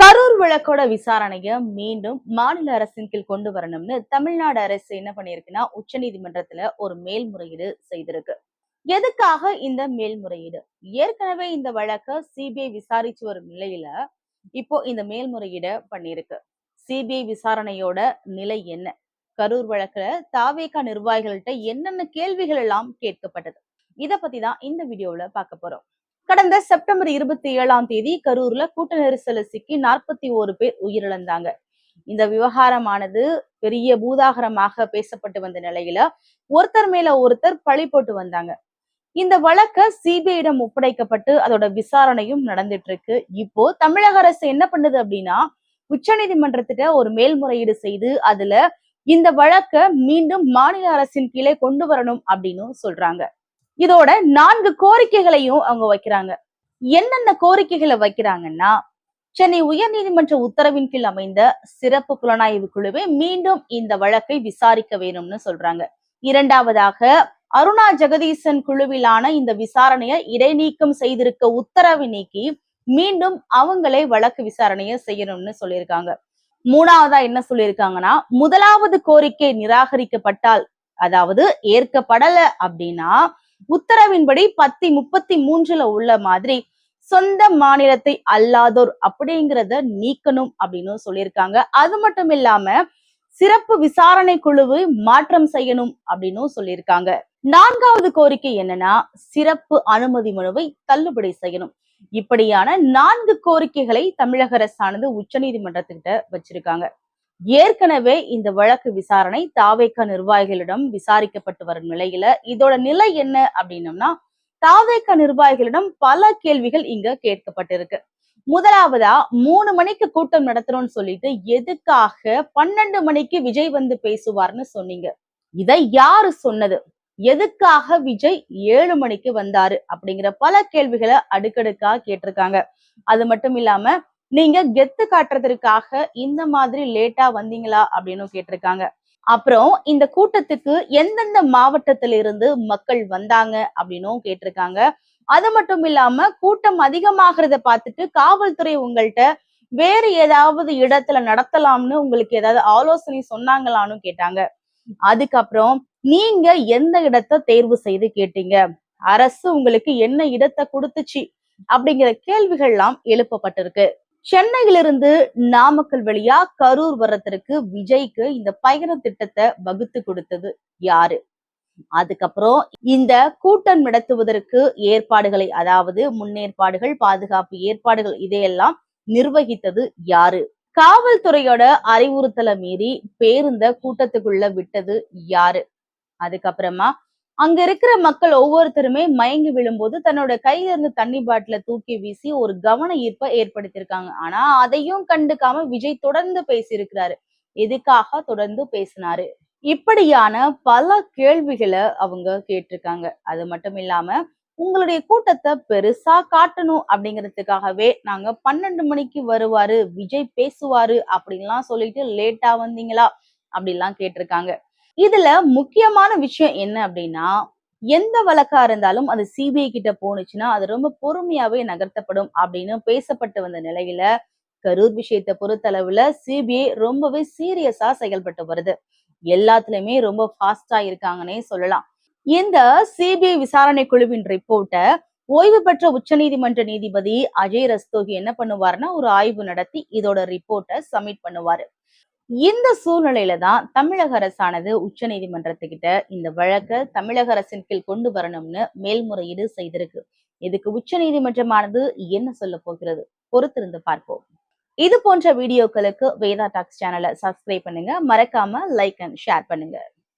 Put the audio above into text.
கரூர் வழக்கோட விசாரணைய மீண்டும் மாநில அரசின் கீழ் கொண்டு வரணும்னு தமிழ்நாடு அரசு என்ன பண்ணிருக்குன்னா உச்சநீதிமன்றத்துல ஒரு மேல்முறையீடு செய்திருக்கு. எதுக்காக இந்த மேல்முறையீடு? ஏற்கனவே இந்த வழக்க சிபிஐ விசாரிச்சு வரும் நிலையில இப்போ இந்த மேல்முறையீட பண்ணிருக்கு சிபிஐ விசாரணையோட நிலை என்ன? கரூர் வழக்குல தாவேகா நிர்வாகிகள்கிட்ட என்னென்ன கேள்விகள் எல்லாம் கேட்கப்பட்டது? இத பத்தி தான் இந்த வீடியோல பார்க்க போறோம். கடந்த செப்டம்பர் இருபத்தி ஏழாம் தேதி கரூர்ல கூட்ட நெரிசல சிக்கி நாற்பத்தி ஓரு பேர் உயிரிழந்தாங்க. இந்த விவகாரமானது பெரிய பூதாகரமாக பேசப்பட்டு வந்த நிலையில ஒருத்தர் மேல ஒருத்தர் பழி போட்டு வந்தாங்க. இந்த வழக்க சிபிஐடம் ஒப்படைக்கப்பட்டு அதோட விசாரணையும் நடந்துட்டு இருக்கு இப்போ தமிழக அரசு என்ன பண்ணுது அப்படின்னா உச்சநீதிமன்றத்திட்ட ஒரு மேல்முறையீடு செய்து அதுல இந்த வழக்க மீண்டும் மாநில அரசின் கீழே கொண்டு வரணும் அப்படின்னு சொல்றாங்க. இதோட நான்கு கோரிக்கைகளையும் அவங்க வைக்கிறாங்க. என்னென்ன கோரிக்கைகளை வைக்கிறாங்கன்னா சென்னை உயர்நீதிமன்ற உத்தரவின் கீழ் அமைந்த சிறப்பு புலனாய்வு குழுவே மீண்டும் இந்த வழக்கை விசாரிக்க வேணும்னு சொல்றாங்க. இரண்டாவதாக அருணா ஜெகதீசன் குழுவிலான இந்த விசாரணையை இடைநீக்கம் செய்திருக்க உத்தரவை நீக்கி மீண்டும் அவங்களே வழக்கு விசாரணையை செய்யணும்னு சொல்லியிருக்காங்க. மூணாவதா என்ன சொல்லியிருக்காங்கன்னா முதலாவது கோரிக்கை நிராகரிக்கப்பட்டால் அதாவது ஏற்கப்படல அப்படின்னா உத்தரவின்படி பத்தி முப்பத்தி மூன்றுல உள்ள மாதிரி சொந்த மாநிலத்தை அல்லாதோர் அப்படிங்கிறத நீக்கணும் அப்படின்னு சொல்லியிருக்காங்க. அது மட்டும் இல்லாம சிறப்பு விசாரணை குழுவு மாற்றம் செய்யணும் அப்படின்னு சொல்லியிருக்காங்க. நான்காவது கோரிக்கை என்னன்னா சிறப்பு அனுமதி மனுவை தள்ளுபடி செய்யணும். இப்படியான நான்கு கோரிக்கைகளை தமிழக அரசானது உச்சநீதிமன்றத்துக்கிட்ட வச்சிருக்காங்க. ஏற்கனவே இந்த வழக்கு விசாரணை தாவேக்க நிர்வாகிகளிடம் விசாரிக்கப்பட்டு வரும் நிலையில இதோட நிலை என்ன அப்படின்னம்னா தாவேக்க நிர்வாகிகளிடம் பல கேள்விகள் இங்க கேட்கப்பட்டிருக்கு. முதலாவதா மூணு மணிக்கு கூட்டம் நடத்துறோம்னு சொல்லிட்டு எதுக்காக பன்னெண்டு மணிக்கு விஜய் வந்து பேசுவார்னு சொன்னீங்க. இதை யாரு சொன்னது? எதுக்காக விஜய் ஏழு மணிக்கு வந்தாரு அப்படிங்கிற பல கேள்விகளை அடுக்கடுக்கா கேட்டிருக்காங்க. அது மட்டும் இல்லாம நீங்க கெத்து காட்டுறதற்காக இந்த மாதிரி லேட்டா வந்தீங்களா அப்படின்னு கேட்டிருக்காங்க. அப்புறம் இந்த கூட்டத்துக்கு எந்தெந்த மாவட்டத்தில இருந்து மக்கள் வந்தாங்க அப்படின்னும் கேட்டிருக்காங்க. அது மட்டும் இல்லாம கூட்டம் அதிகமாகிறத பார்த்துட்டு காவல்துறை உங்கள்கிட்ட வேறு ஏதாவது இடத்துல நடத்தலாம்னு உங்களுக்கு ஏதாவது ஆலோசனை சொன்னாங்களான்னு கேட்டாங்க. அதுக்கப்புறம் நீங்க எந்த இடத்த தேர்வு செய்து கேட்டீங்க? அரசு உங்களுக்கு என்ன இடத்தை கொடுத்துச்சு? அப்படிங்கிற கேள்விகள்லாம் எழுப்பப்பட்டிருக்கு. சென்னையிலிருந்து நாமக்கல் வழியா கரூர் வர்றதற்கு விஜய்க்கு இந்த பயண திட்டத்தை வகுத்து கொடுத்தது யாரு? அதுக்கப்புறம் இந்த கூட்டம் நடத்துவதற்கு ஏற்பாடுகளை அதாவது முன்னேற்பாடுகள் பாதுகாப்பு ஏற்பாடுகள் இதையெல்லாம் நிர்வகித்தது யாரு? காவல்துறையோட அறிவுறுத்தலை மீறி பேருந்த கூட்டத்துக்குள்ள விட்டது யாரு? அதுக்கப்புறமா அங்க இருக்கிற மக்கள் ஒவ்வொருத்தருமே மயங்கி விழும்போது தன்னோட கையில இருந்து தண்ணி பாட்டில தூக்கி வீசி ஒரு கவன ஈர்ப்பை ஏற்படுத்தியிருக்காங்க. ஆனா அதையும் கண்டுக்காம விஜய் தொடர்ந்து பேசியிருக்கிறாரு. எதுக்காக தொடர்ந்து பேசினாரு? இப்படியான பல கேள்விகளை அவங்க கேட்டிருக்காங்க. அது மட்டும் இல்லாம உங்களுடைய கூட்டத்தை பெருசா காட்டணும் அப்படிங்கிறதுக்காகவே நாங்க பன்னெண்டு மணிக்கு வருவாரு விஜய் பேசுவாரு அப்படின்லாம் சொல்லிட்டு லேட்டா வந்தீங்களா? அப்படின்லாம் கேட்டிருக்காங்க. இதுல முக்கியமான விஷயம் என்ன அப்படின்னா எந்த வழக்கா இருந்தாலும் அது சிபிஐ கிட்ட போனுச்சுன்னா அது ரொம்ப பொறுமையாவே நகர்த்தப்படும் அப்படின்னு பேசப்பட்டு வந்த நிலையில கரூர் விஷயத்தை பொறுத்தளவுல சிபிஐ ரொம்பவே சீரியஸா செயல்பட்டு வருது. எல்லாத்துலயுமே ரொம்ப ஃபாஸ்டா இருக்காங்கன்னே சொல்லலாம். இந்த சிபிஐ விசாரணை குழுவின் ரிப்போர்ட்டை ஓய்வு பெற்ற உச்சநீதிமன்ற நீதிபதி அஜய் ரஸ்தோகி என்ன பண்ணுவாருன்னா ஒரு ஆய்வு நடத்தி இதோட ரிப்போர்ட்டை சப்மிட் பண்ணுவாரு. இந்த சூழ்நிலையில தான் தமிழக அரசானது உச்ச நீதிமன்றத்துக்கிட்ட இந்த வழக்க தமிழக அரசின் கீழ் கொண்டு வரணும்னு மேல்முறையீடு செய்திருக்கு. இதுக்கு உச்ச நீதிமன்றமானது என்ன சொல்ல போகிறது? பொறுத்திருந்து பார்ப்போம். இது போன்ற வீடியோக்களுக்கு வேதா டாக்ஸ் சேனலை சப்ஸ்கிரைப் பண்ணுங்க. மறக்காம லைக் அண்ட் ஷேர் பண்ணுங்க.